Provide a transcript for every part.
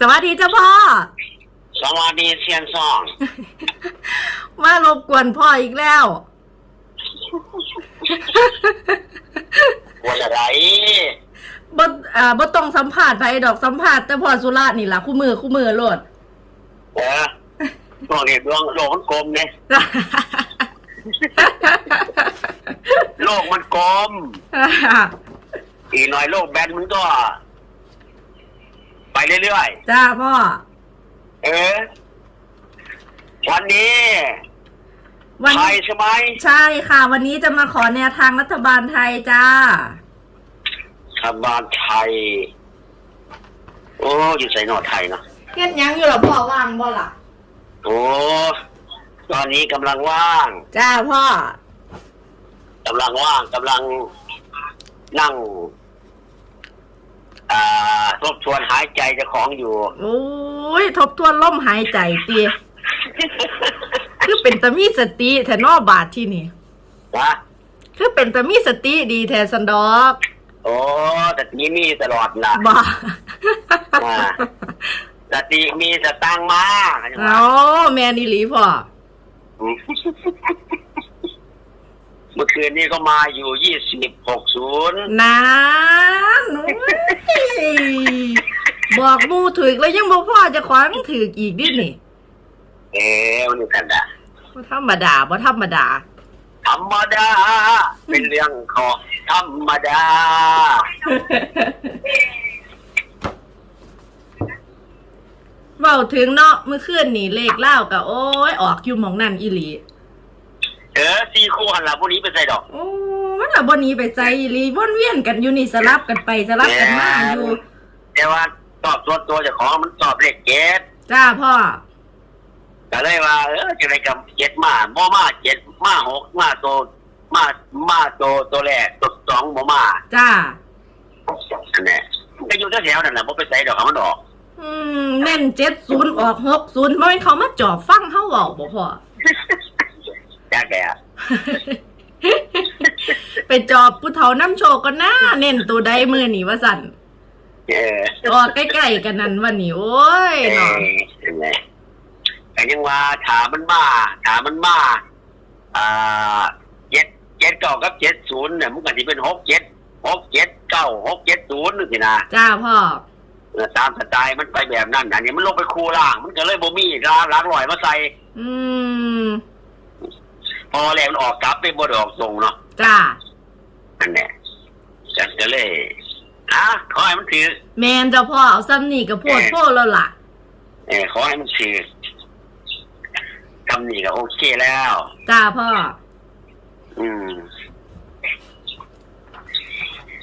สวัสดีเจ้าพ่อ สวัสดีเซียนซอง มารบกวนพ่ออีกแล้ววันอะไรบ่อ่าบ่ต้องสัมภาษณ์ไผดอกสัมภาษณ์แต่พ่อสุราษฎร์นี่ล่ะคู่มือคู่มือโลดเออตรงนี้ดวงโลกมันกลมเนี่ยโลกมันกลม อีกหน่อยโลกแบนมันก็ ไปเรื่อยจ้าพ่อ ๆ เออ วันนี้วันไทยใช่ไหมใช่ค่ะ วันนี้จะมาขอแนวทางรัฐบาลไทยจ้ารัฐบาลไทย โอ้อยู่ใส่หนอไทยเนาะเฮ็ดหยังอยู่ล่ะพ่อว่างบ่ล่ะ โอ้ตอนนี้กำลังว่างจ้าพ่อกำลังว่างกำลังนั่ง อ่าทบทวนหายใจเจ้าของอยู่ โอ้ยทบทวนลมหายใจติคือเป็นตะมีสติแทนอบาทที่นี่ นะคือเป็นตะมีสติดีแทนสันดอกโอ้สติมีตลอดล่ะ บ่อ่า สติมีสตังค์มาเข้าใจไหมเอาแม่นอีหลีพ่ออืม เมื่อคืนนี้ก็มาอยู่ยี่สิบหกศูนย์นานโอ้ยบอกหมูถึกแล้วยังบอกพ่อจะขวางถึกอีกดินี่เอ๊ะมันนี่กันดะบ่ธรรมดาบ่ธรรมดา ธรรมดา เป็นเรื่องของธรรมดา เว้าถึงเนาะเมื่อคืนนี่เลขเล่ากับโอ้ยออกอยู่หมองนั่นอีหลี เออซีคู่หันหลังพวกนี้ไปใส่ดอก โอ้มันละบ่หนี้ไปใจอีหลีวนเวียนกันอยู่นี่สลับกันไปสลับกันมาอยู่ แต่ว่าตอบตัวตัวเจ้าของมันตอบเลขเจ็ดจ้าพ่อ ก็เลยว่า เออจะได้กับเจ็ดมาบ่มาเจ็ดมาหกมาโตมามาโตตัวแรกตัวสองบ่มาจ้า อันนี้ก็อยู่แถวๆนั่นแหละบ่ไปใส่ดอกให้มันออกอืมแน่นเจ็ดศูนย์ออกหกศูนย์บ่ให้เขามาจอบฟังเฮาเว้าบ่พ่อ จ้าแกไปจอบผู้เฒ่าน้ำโชคก็น่าเน้นตัวใดมือนี่ว่าสั่นเออออกใกล้ๆกันนั่นวันนี้โอ้ยเอเนาะออันนี้แต่ยังว่าถามมันมาถามมันมาอ่าเจ็ดเจ็ดเก้ากับเจ็ดศูนย์เนี่ยมันก็สิเป็นหกเจ็ดหกเจ็ดเก้าหกเจ็ดศูนย์นึงสินะจ้าพ่อเออตามสไตล์มันไปแบบนั้นอันนี้มันลงไปคูล่าง มันก็เลยบ่มีล้างล้างลอยมาใส่ อืม พอแรงมันออกกลับไปบ่ได้ออกทรงเนาะจ้าอันเนี้ยจันก็เลยอะขอให้มันถือ แมนเจ้าพ่อเอาซ้ำนี่กับโพดโพดแล้วล่ะ เออขอให้มันถือทำนี่ก็โอเคแล้ว จ้าพ่อ อืม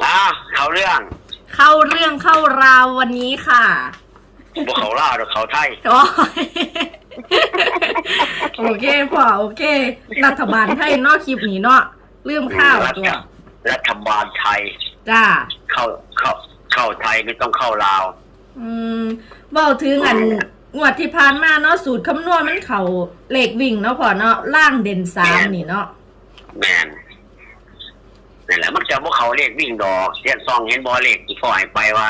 อะเขาเรื่องเข้าเรื่องเข้าราววันนี้ค่ะบ่เขาล่าวหรือเขาไทย โอ้ย โอเคพ่อโอเค รัฐบาลไทยเนาะคลิปนี้เนาะลืมข้าวรัฐตัวรัฐบาลไทย จ้า เข้าเข้าเข้าไทยไม่ต้องเข้าลาว อืมเว้าถึงอันงวดที่ผ่านมาเนาะสูตรคำนวณมันเข่าเลขวิ่งเนาะพ่อเนาะล่างเด่นสามนี่เนาะแมนนั่นแหละมันจะบ่เขาเลขวิ่งดอกเสียนซองเห็นบอเลขที่พ่อให้ไปว่า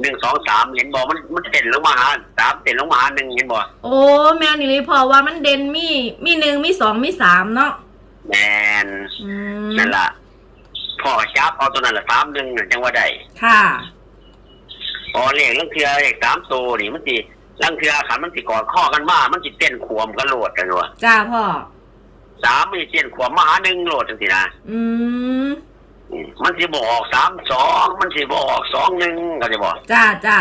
หนึ่งสองสามเห็นบอมันมันเต้นลงมาหาสามเต้นลงมาหาหนึ่งเห็นบอโอ้แม่นี่เลยพอว่ามันเด่นมีมีหนึ่งมีสองมีสามเนาะแมนอืมนั่นล่ะพ่อจับเอาตัวนั้นละสามหนึ่งน่ะจังว่าได้ค่ะ พอเลขลังเทือเลขสามตัวนี่มันสิลังเทือขันมันสิกอดข้อกันมามันสิเต้นขวมกันโหลดกันวะจ้าพ่อ สามมันสิเต้นขวมมาหาหนึ่งโหลดจังสินะอืมอื มมันสิบออกสามสองมันสิบออกสองหนึ่งก็จะบอกจ้าจ้า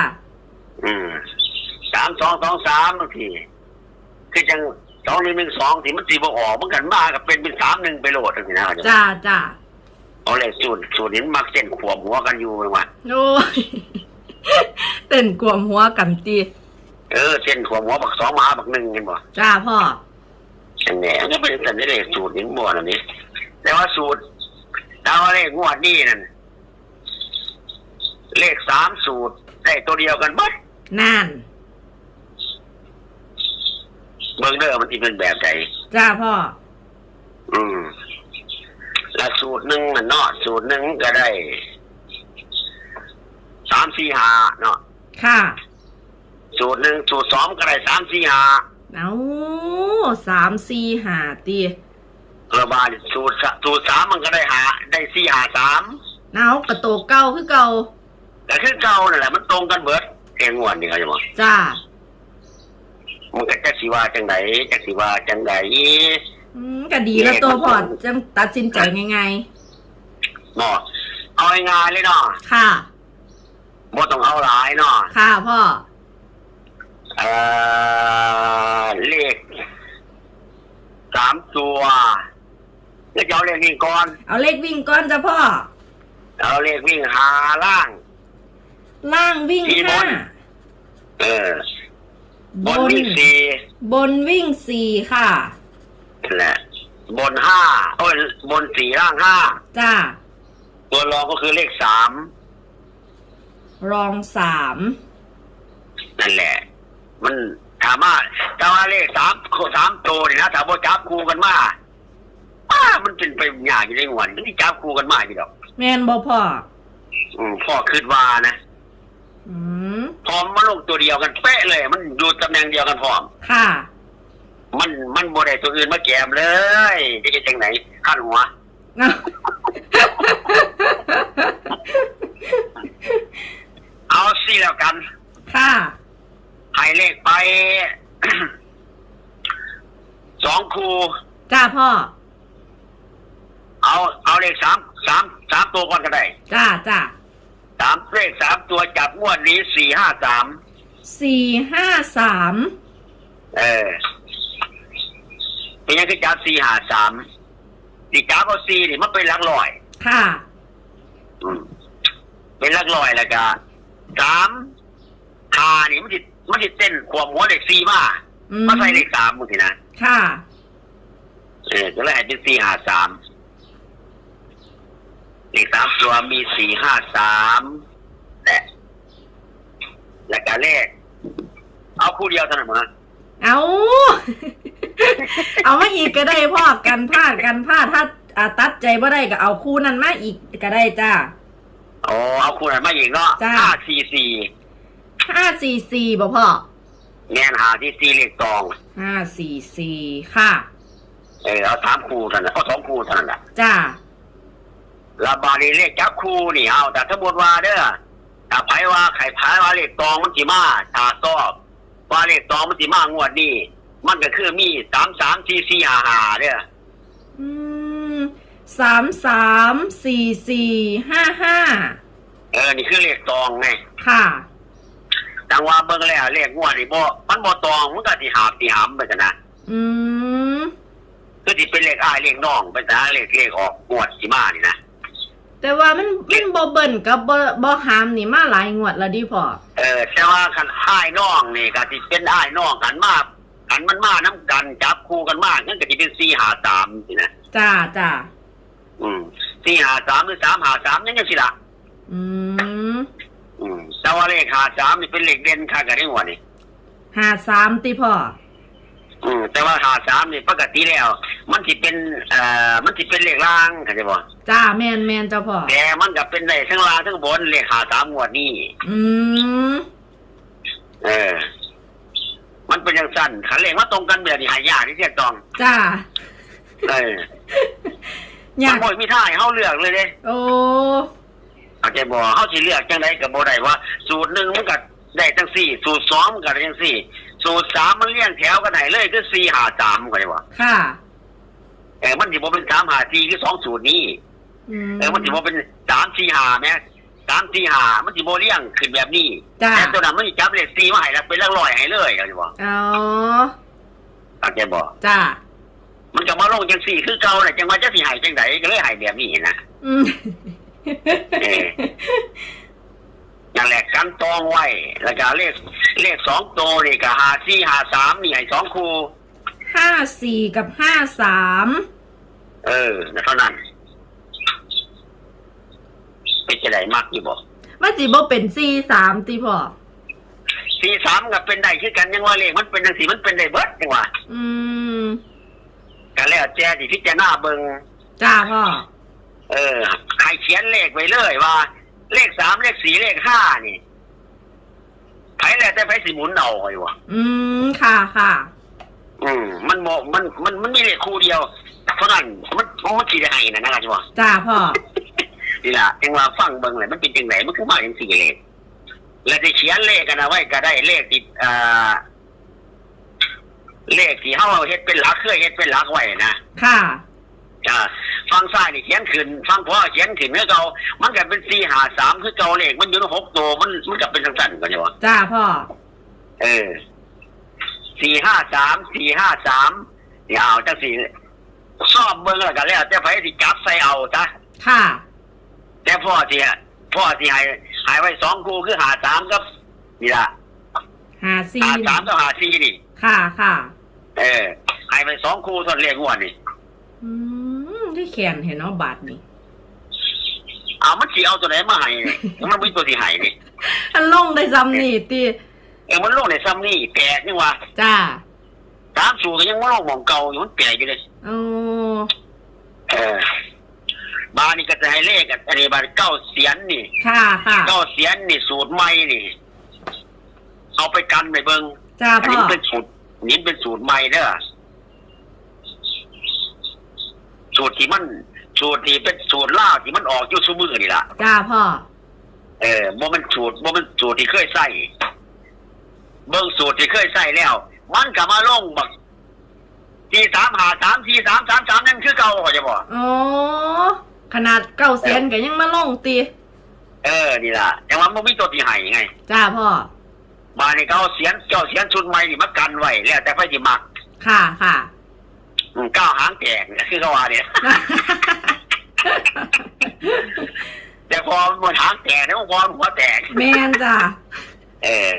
อืมสามสองสองสามบางทีคือจังสองหนึ่งหนึ่งสองที่มันสีบออกมันกันมากับเป็นเป็นสามหนึ่งไปโหลดจังสินะจ้าจ้าเอาเลยสูตรสูตรนี้มักเส้นขวมหัวกันอยู่ไปว่าโอ้ยเต้นกวมหัวกันตีเออเส้นขวมหัวบักสองหมาบักหนึ่งเห็นบ่จ้าพ่ออันนี้ก็เป็นสัญลักษณ์สูตรนี้บ่อันนี้แต่ว่าสูตรดาวเลขงวดนี้นั่นเลขสามสูตรได้ตัวเดียวกันบัดนั่นเบิ่งเด้อมันสิเป็นแบบใดจ้าพ่อ อืมและสูตรหนึ่งน่ะเนาะสูตรหนึ่งก็ได้สามสี่ห้าเนาะค่ะ สูตรหนึ่งสูตรสองก็ได้สามสี่ห้าเอาสามสี่หาตี ระบาดสูตรสะสูตรสามมันก็ได้หา ได้สี่หาสามเอากระโตกเก้าคือเก่าแต่คือเก่านั่นแหละมันตรงกันเบิดเองวนนี่เขาจะบอกจ้ามันก็จะสิว่าจังไดจะสิว่าจังไดอืมก็ดีแล้วตัวพอดจะตัดสินใจง่ายเนาะเอาง่ายๆเลยเนาะๆค่ะบ่ต้องเอาหลายเนาะค่ะพ่อเอ่อเลขสามตัว แล้วจะเอาเลขนี้ก่อน เอาเลขวิ่งก้อนจ้ะพ่อ เอาเลขวิ่งหาล่าง ล่างวิ่งสี่บห้าน เออบนนวิ่งสี่บนวิ่งสี่ค่ะ นั่นแหละบนห้าโอ้ยบนสี่ล่างห้าจ้า ตัวรองก็คือเลขสามรองสามนั่นแหละ มันถามว่าถ้าว่าเลขสามสามตัวนี่นะถามว่าจับคู่กันมา อ้ามันเป็นไปยากอยู่ในหวนมันที่จับคู่กันมาอยู่ดอกแมนบ่พ่อ อืมพ่อคิดว่านะอืม พร้อมมาลงตัวเดียวกันเป๊ะเลย มันอยู่ตำแหน่งเดียวกันพร้อม ค่ะ มันมันโบได้ตัวอื่นมาแกมเลยจะจะจังไหนขั้นหัว เอา เอาสิแล้วกัน ค่ะ ให้เลขไป สองคู จ้าพ่อ เอาเอาเลขสามสามสามตัวก่อนก็ได้ จ้าจ้า สามเลขสามตัวจับง วดนี้สี่ห้าสามสี่ห้าสามเออเป็นยังคือจับสี่ห้าสามสี่จับเอาสี่นี่มันเป็นหลักลอยค่ะ อืมเป็นหลักลอยแล้วก็สามหานี่มันจิมันจิเต้นขวบหัวเลขสี่มาอืมมาใส่เลขสามมึงสินะค่ะ เออก็เลยให้เป็นสี่ห้าสามเลขสามตัวมีสี่ห้าสามและ และการเลขเอาคู่เดียวเท่านั้นมั้งเอา เอามาอีกก็ได้พ่อกันพลาดกันพลาดถ้าอ่าตัดใจบ่ได้ก็เอาคู่นั้นมาอีกก็ได้จ้าอ๋อเอาคู่นั้นมาอีกเนาะจ้าห้าสี่สี่ห้าสี่สี่บ่พ่อแง่นหาที่สี่เลขตองห้าสี่สี่ค่ะ เออเอาสามคู่เท่านั้นเอาสองคู่เท่านั้นแหละจ้าแล้วบาลีเลขจับคู่นี่เอาแต่ถ้าบทว่าเด้อ ถ้าไผว่าไข่พายว่าเลขตองมันสิมาถ้าตอบว่าเลขตองมันสิมางวดนี้มันก็คือมีสามสามสี่สี่ห้าห้าเด้ออืมสามสามสี่สี่ห้าห้าเออนี่คือเลขตองไงค่ะจังว่าเบิ่งแล้วเลขงวดนี่บ่มันบ่ตองมันก็สิหาบสิหามไปกันนะอืมคือสิเป็นเลขอ้ายเลขน้องไปซะเลขเลขออกงวดสิมานี่นะ แต่ว่ามันมันบ่เบิ่นกับบ่บ่หามนี่มาหลายงวดแล้วดิพ่อเออแต่ว่าคันอ้ายน้องนี่ก็สิเป็นอ้ายน้องกันมากันมันมานํกันจับคู่กันมางั้นก็สิเป็น4 5 3สินะจ้าจ้าอืม4 5 3หรือ3 5 3นั่นจังซี่ล่ะอืมอืมแต่ว่าเลข5 3นี่เป็นเลขเด่นค่ะกันได้หัวนี่หาสามติพ่อ อืมแต่ว่า5 3นี่ปกติแล้ว มันสิเป็นเอ่อมันสิเป็นเลขล่างเข้าใจบ่จ้าแมนแมนเจ้าพ่อ แต่มันก็เป็นได้ทั้งล่างทั้งบนเลขหาสามงวดนี่อืมเออ มันเป็นอย่างสั้นขันเลขมาตรงกันแบบนี้หายากที่เทียบตองจ้าเอออยามักนบ่มีท่าให้เฮาเลือกเลยเด้โอ้เอาใจบ่เฮาสิเลือกจังไดก็บ่ได้ว่า สูตรหนึ่งมันก็ได้จังสี่ สูตรสองมันก็ได้จังสี่ สูตรสามมันเรียงแถวกันไหนเลยคือสี่หาสามก็ได้ว่าค่ะ เออมันสิบ่เป็นสามหาสี่คือสองสูตรนี้อืม เออมันสิบ่เป็นสามสี่หาแม่สามสี่หามันสิบ่เรียงขึ้นแบบนี้จ้าแต่ตัวนั้นมันสิจับเลขสี่มาให้แล้วเป็นเลขร้อยให้เลยก็ได้ว่าอ๋อ เข้าใจบ่จ้ามันก็มาลงจังสี่คือเก่าแหละจังว่าจะสิใหายจังไดก็เลยใหายแบบนี้นะ อืม เออ นั่นแหละกันตองไว้ แล้วก็เลขเลขสองโตวนี่ก็หาสี่หาสามนี่ให้สองคู่ห้าสี่กับห้าสามเออเท่านั้นเป็นจะได้มากอยู่บ่ว่าจิบ่เป็นสี่สามติพ่อสี่สามก็เป็นได้คือกันยังว่าเลขมันเป็นจังสี่มันเป็นได้เบิดจังว่าอืมก็แล้วแจ้ที่พิจารณาเบิงจ้าพ่อเออใครเขียนเลขไว้เลยว่า เลขสามเลขสี่เลขห้านี่ไผแล้วแต่ไผสิหมุนเอาไอ้วะอืมค่ะค่ะ อืมมันบ่มันมันมันมีเลขคู่เดียวเท่านั้นมันมันสิได้ให้นะนะครับว่าจ้าพ่อนี่ล่ะจังว่าฟังเบิ่งเลยมันเป็นจังไดมันคือมาจังสี่เลขแล้วจะเขียนเลขกันเอาไว้ก็ได้เลขที่อ่าเลขที่เฮาเฮ็ดเป็นหลักเคยเฮ็ดเป็นหลักไว้นะค่ะ อ่าฟังซ้ายนี่เขียนขึ้นฟังขวาเขียนขึ้นคือเก่ามันก็เป็น4 5 3คือเก่าเลขมันอยู่ในหกตัวมันมันก็เป็นจังซั่นก็ใช่บ่จ้าพ่อ เออสี่ห้าสามสี่ห้าสามนี่เอาจังสี่ชอบเบิ่งแล้วกันแล้วแต่ไผสิจับใส่เอาจ้ะค่ะ แต่พ่อสิพ่อสิให้ใหายไว้สองคู่คือหาสามกับนี่ล่ะหาซีหาสามกับหาสี่นี่ ค่ะค่ะ เออใหายไปสองคู่ทนเรียกงวดนี่ อืม ที่แขนเห็นเนาะบาทนี่เอามันสิเอาตัวไหนมาให้นี่มันมีตัวสิให้นี่อันลงได้ซ้ำนี่ตีเออมันลงในซ้ำนี่แปลกนี่วะจ้าสามสูก็ยังว่าลงหมองเก่าอยู่มันแปลกอยู่เลยโอ้เออบานี่ก็จะให้เลขอันนี้บาเก้าเสียนนี่ ค่ะค่ะเก้าเสียนนี่สูตรใหม่นี่ เอาไปกันไปเบิงจ้าอันพ่อนี้เป็นสูตรนี่เป็นสูตรใหม่เด้อ สูตรที่มัน สูตรที่เป็นสูตรล่าวที่มันออกอยู่ซุมือนี่ล่ะจ้าพ่อ เออบ่มันสูตรบ่มันสูตรที่เคยใส่เบิ่งสูตรที่เคยใส่แล้ว มันก็มาลงบักที่สามหาสามที่สามสามสามนั่นคือเก่าก็จะบอกโอ้ขนาดเก้าเซียนก็ยังมาลงตี เออ นี่ล่ะ แต่ว่ามันมีตัวที่ให้ไง จ้าพ่อ มาในเขาเอาเสียนเจ้าเสียนชุดใหม่นี่มากันไว้แล้วแต่ไฟสิมัก ค่ะค่ะ อืมก้าวหางแตกเนี่ยคือเขาว่าเนี่ย แต่พอมันหางแตกแล้วพอหัวแตก แมนจ้าเออ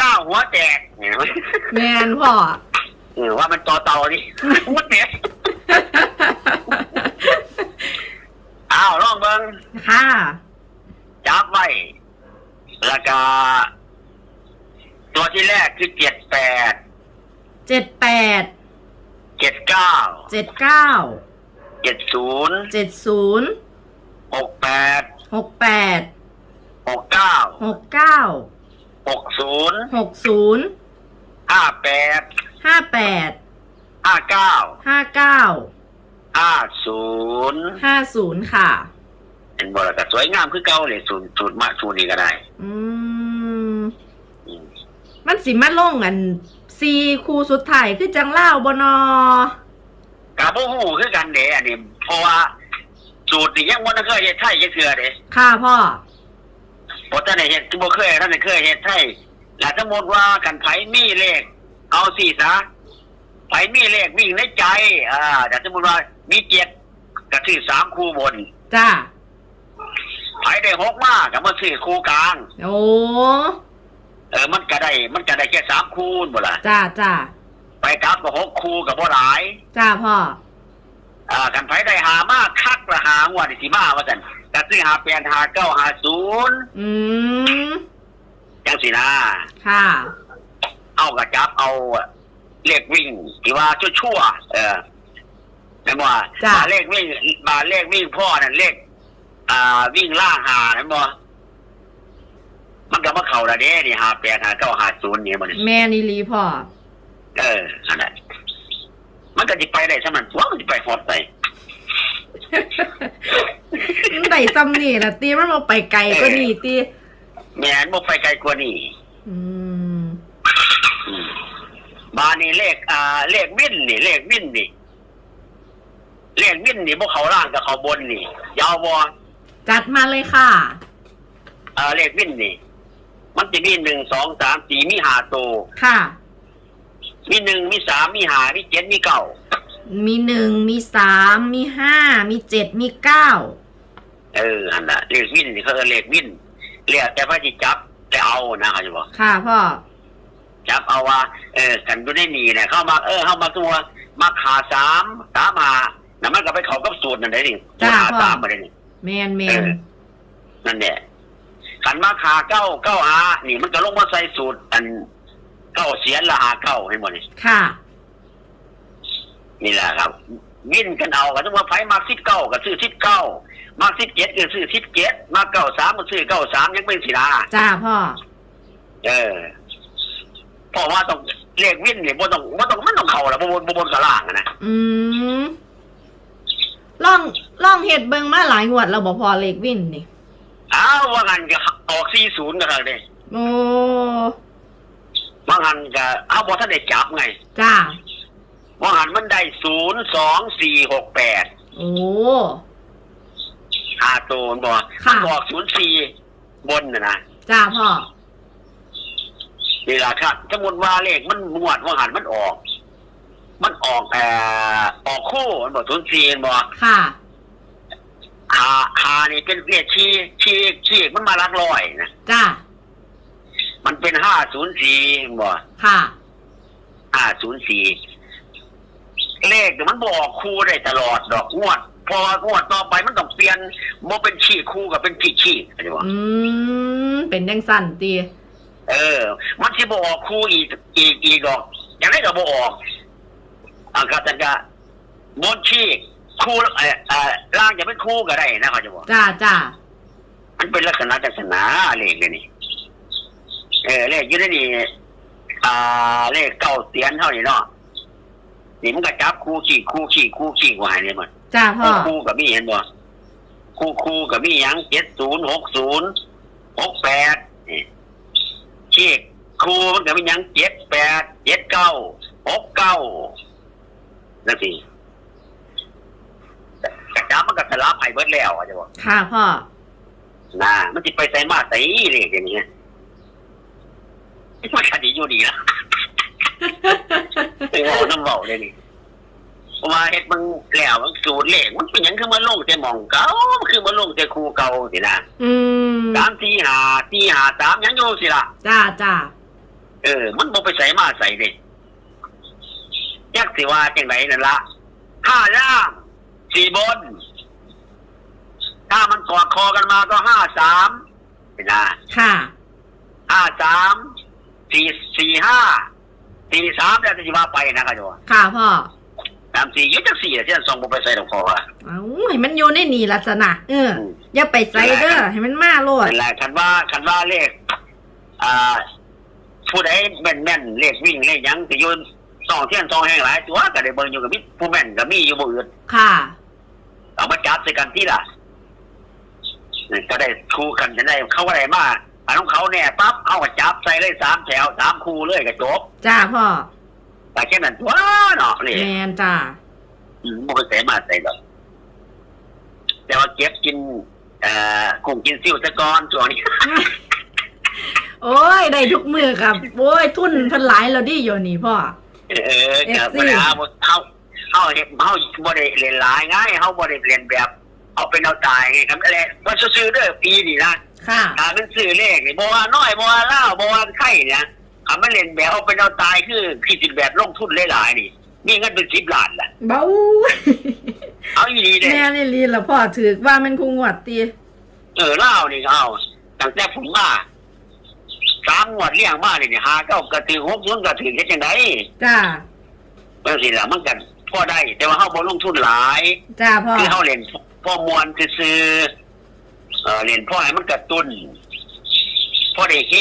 ก้าวหัวแตกเนี่ยแมนพ่อเออว่ามันต่อเตาดิหัวแตกอ้าวลองเบิ้งค่ะจับไว้แล้วก็ตัวที่แรกคือเจ็ดแปดเจ็ดแปด เจ็ดเก้าเจ็ดเก้าเจ็ดศูนย์เจ็ดศูนย์หกแปดหกแปดหกเก้าหกเก้าหกศูนย์หกศูนย์ห้าแปดห้าแปดห้าเก้าห้าเก้าห้าศูนย์ห้าศูนย์ค่ะ เป็นบริษัทสวยงามคือเก่าเลยศูนย์ศูนย์มาศูนย์นี่ก็ได้ อืมอืมมันสิมาลงอัน ซีคูสุดท้ายคือจังเล่าบนอกาบหูคือกันเด้อันนี้เพราะว่าสูตรนี่ยังวันเคยเฮ็ดไทยยังเถื่อเด้ค่ะพ่อเพราะท่านได้เฮ็ดบ่เคยท่านได้เคยเฮ็ดไทยแล้วสมมติว่ากันไผมีเลข เอาสิซะไผมีเลขวิ่งในใจ อ่าแต่สมมติว่ามีเจ็ดก็ซื้อสามคู่บน จ้าไผได้หกมากก็มาซื้อคู่กลาง โอ้เออมันก็ได้ มันก็ได้แค่สามคู่บ่ล่ะจ้าจ้าไปกลับก็หกคู่ก็บ่หลาย จ้าพ่ออ่ากันไผได้หามากคักละหางวดนี่สิมาว่าซั่นก็ซื้อหาแปดหาเก้าหาศูนย์อืมจังสินะค่ะ เอากระจับเอาเลขวิ่งที่ว่าชั่วๆเออแม่นบ่จ้ะ มาเลขวิ่งมาเลขวิ่งพ่อนั่นเลขอ่าวิ่งล่างหาแม่นบ่ มันก็มาเข้าละเด้นี่หาแปดหาเก้าหาศูนย์นี่มันแม่นิลีพ่อ เอออันนั้นมันก็สิไปได้ซะมันตัวมันสิไปฮอดไปมันได้ซ้ำนี่ละตีมันมาไปไกลก็นี่ตีแม่นบ่ไปไกลกว่านี้อืมอืมมานี่เลขอ่า เลขวินนี่ เลขวินนี่เลขวินนี่บ่เขาล่างกับเขาบนนี่ยาวบ่จัดมาเลยค่ะอ่าเลขวินนี่ มันจะมีหนึ่งสองสามสี่มีหาโตวค่ะ มีหนึ่งมีสามมีหามีเจ็ดมีเก้ามีหนึ่งมีสามมีห้ามีเจ็ดมีเก้าเอออันน่ะเลขวินนี่เขาเรียกเลขวินเรียกแต่พระจิจับแต่เอานะเขาจะบอกค่ะพ่อจับเอาว่า เออกันดูได้หนีเนี่ยเข้ามาเออเข้ามาตัวมาขาสามสามหานั่นมันก็ไปเขากับสูตรนั่นได้นี่สูตรหาสามมาได้นี่แมนแมเอนอนั่นแหละ ขันมาขาเก้าเก้าหานี่มันก็ลงมาใส่สูตร อันเก้าเสียนละหาเก้าให้หมดนี่ค่ะ นี่แหละครับวินกันเอาก็ต้องว่าไผมาสิบเก้าก็ซื้อสิบเก้ามาสิบเจ็ดก็ซื้อสิบเจ็ดมาเก้าสามก็ซื้อเก้าสามยังเป็นสีนาจ้าพ่อ เออเพราะว่าต้องเลขวิ่นเนี่ยบ่ต้องบ่ต้องมันต้องเข้าแล้วบ่บนบ่บนกับล่างอะนะอืมล่องล่องเห็ดเบิงมาหลายงวดเราบอกพอเลขวินนี่ อ้าวว่างันก็ออก40กันเลยโอ้ว่างันก็เอาบ่ทันได้จับไงจ้าว่างันมันได้02468โอ้อาโตนบอกค่ะ มันบอก04บนน่ะนะจ้าพ่อนี่ล่ะครับสมมุติว่าเลขมันงวดว่างันมันออก มันออกเอ่อออกคู่มันบอก04มันบอก ค่ะ หาหานี่เป็นเลขชี้ชี้ชี้มันมาลักร้อยนะจ้ามันเป็นห้าศูนย์สี่บ่ค่ะห้าศูนย์สี่เลขเนี่ยมันบอกคู่ได้ตลอดดอกงวด พองวดต่อไปมันต้องเปลี่ยนโมเป็นชี้คู่กับเป็นชี้ชี้เข้าใจบ่อืมเป็นยังสั่นตีเออ มันที่บอกคู่อีกอีกอีกดอกอย่างไรก็บออกอากาศจะบนชี้ คู่เอ่อเอ่อล่างจะเป็นคู่ก็ได้นะเขาใจะบอก จ้าจ้ามันเป็นลักษณะศาสนาเลขเลยนี่ เออเลขอยืนนี่อ่าเลขเก้าเสียนเท่านี้เนาะนี่มันก็จับคู่ขี่คู่ขี่คู่ขี่กว่าให้เนี่ยมันจ้าพ่อคู่คู่กับมีเห็นบ่คู่คู่กับมีหยังเจ็ดศูนย์หกศูนย์หกแปดนี่ขี่คู่มันก็มีหยังเจ็ดแปดเจ็ดเก้าหกเก้านั่นสิกระ จับมันก็สลับให้เบิดแล้วอะจะบอกค่ะพ่อน่ามันจิไปใส่มาใส่เลยอย่างเงี้ยมันคดีอยู่ดีนะไอ้โหน้ำเบาเลยนี่เพราะว่าเฮ็ดมันแล้วมันสูตรเลขมันเป็นหยังคือมาลงแต่หมองเก่ามันคือมาลงแต่ครูเก่าสินะอืมสามสี่หาสี่หาสามหยังอยู่สิล่ะ จ้าจ้าเออ มันบ่ไปใส่มาใส่เลยยักสิว่าจังไหนนั่นละห้าล่าง สี่บน ถ้ามันกอดคอกันมาก็ห้าสามเห็นไหมค่ะ ห้าสามสี่สี่ห้าสี่สามแล้วจะว่าไปนะครับโยมค่ะพ่อสามสี่ยุทธสี่ที่ส่งผมไปใส่หลวงพ่อว่าเอาให้มันอยู่ในนี่ลักษณะเอออย่าไปใส่เด้อให้มันมาโลดเป็นไรคันว่าคันว่าเลข อ่าผู้ใดแม่นแม่นๆเลขวิ่งเลขหยังจะยืนสองเที่ยงสองแห่งหลายตัวก็ได้เบิ่งอยู่กับมิผู้แม่นก็มีอยู่บ่อื่นค่ะ เอามาจับใส่กันที่ล่ะก็ได้คู่กันจะได้เขาอะไรมาอันของเขาเนี่ยปั๊บเอาก็จับใส่เลยสามแถวสามคู่เลยก็จบจ้าพ่อแต่แค่นั้นตัวเนาะนี่แมนจ้าอืมมันไปใส่มาใส่ดอกแต่ว่าเก็บกินเอ่อกุ้งกินซิ่วตะกอนช่วงนี้โอ้ยได้ทุกมือครับ โอ้ย ทุนเพันหลายเราดิอยู่นี่พ่อ เออครับ FC บ่ได้เอาเอา เอาเฮ็ดเอาบ่ได้เรียนหลายง่ายเฮาบ่ได้เรียนแบบเอาเป็นเอาตายไงครับนั่นแหละว่าซื่อๆเด้อปีนี่นะค่ะถ้ามันซื้อเลขนี่บ่ว่าน้อยบ่ว่าเล่าวบ่ว่าไข่เนี่ยคำว่าเรียนแบบเอาเป็นเอาตายคือคือสิแบบลงทุนหลายๆนี่มีเงินเป็น10ล้านล่ะเบ้าเอาอีหลีเด้แม่นี่ลีละพ่อถือว่ามันคงหวดตีเออเล่าวนี่ก็เอาตั้งแต่ผมมาสามงวดเลี้ยงมานี่นี่หาเก้ากระถือหกศูนย์กระถือเฮ็ดจังไดจ้าบางสิล่ะมันกัน พอได้ แต่ว่าเฮาบ่ลงทุนหลาย จ้าพ่อ คือเฮาเล่นพ่อมวนซื่อๆเออเล่นพ่อให้มันกระตุ้นพ่อได้เฮ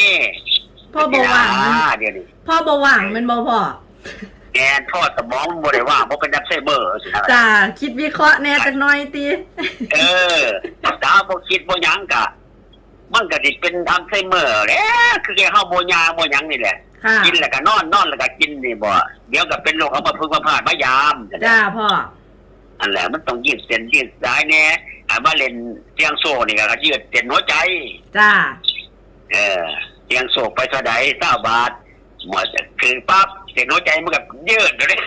พ่อบ่ว่างมันเดี๋ยวนี้พ่อบ่ว่างมันบ่พ่อแกนพ่อสมองมันบ่ได้ว่างเพราะเป็นนักไซเบอร์สินะจ้าคิดวิเคราะห์แหน่จักหน่อยตีเออถ้าบ่คิดบ่หยังกะมันก็สิเป็นอัลไซเมอร์แหละคือแกเฮาบ่ยาบ่หยังนี่แหละ ค่ะกินแล้วก็นอนนอนแล้วก็กินนี่บ่เดี๋ยวก็เป็นโรคเอามาพึกมาพาดมายามจ้าพ่ออันแหละมันต้องยืดเส้นยืดสายแน่อ่ามาเล่นเสียงโซ่นี่ก็ยืดเส้นหัวใจ จ้า เออเสียงโซ่ไปเท่าใด9บาทหมดคือปั๊บเส้นหัวใจมันก็ยืดเลย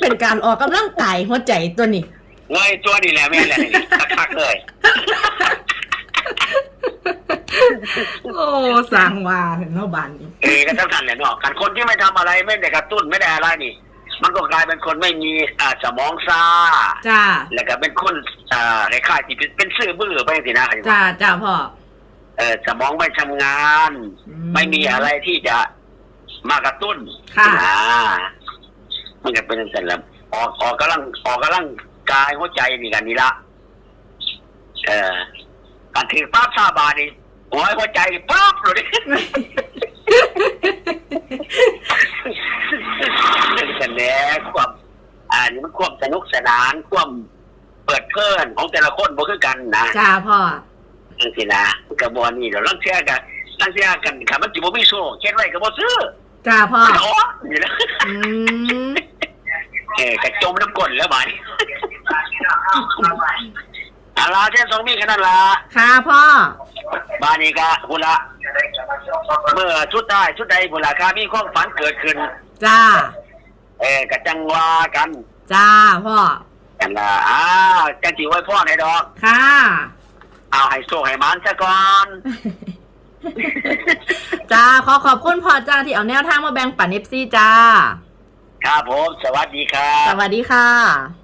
เป็นการออกกำลังกายหัวใจตัวนี้เงยตัวนี่แหละแม่นแหละนี่คักๆเลย โอ้สร้างว่าเห็นเนาะบานนี้เออก็สำคัญแหละเนาะการคนที่ไม่ทำอะไรไม่ได้กระตุ้นไม่ได้อะไรนี่ มันก็กลายเป็นคนไม่มีอ่าสมองซ่าจ้าแล้วก็เป็นคนอ่าคล้ายๆที่เป็นเป็นซื่อบื้อไปสินะจ้าจ้าพ่อเออสมองไม่ทำงาน อื ไม่มีอะไรที่จะมากระตุ้นค่ะ อ่ามันก็เป็นอย่างนั้นแหละออกออกกำลังออกกำลังกายหัวใจนี่กันนี่ละเออ การถือป้าบซาบานี่หัวหัวใจปั๊บเลยกันแหน่ความอ่านี่มันความสนุกสนานความเปิดเพิ่นของแต่ละคนบ่คือกันนะจ้าพ่อจังซี่นะกระบวนนี่เดี๋ยวลังเชื่อกันลังเชื่อกันค่ะมันสิบ่มีโซ่เขียนไว้ก็บ่ซื้อจ้าพ่อโอ้นี่นะอืมเออกระจมน้ำก้นแล้วบาดนี้ อาลาเช่นสองมีแค่นั้นละค่ะพ่อบาดนี้ก็พุ่นละเมื่อชุดได้ชุดใดพุ่นละค่ะมีความฝันเกิดขึ้น จ้า เออกระจังว่ากัน จ้าพ่อกันละอ้าจังสิไว้พ่อในดอก ค่ะ เอาให้โซ่ให้มันซะก่อน จ้าขอขอบคุณพ่อจ้าที่เอาแนวทางมาแบ่งปันเอฟซีจ้า ครับผม สวัสดีครัสบวัสดีค่ะ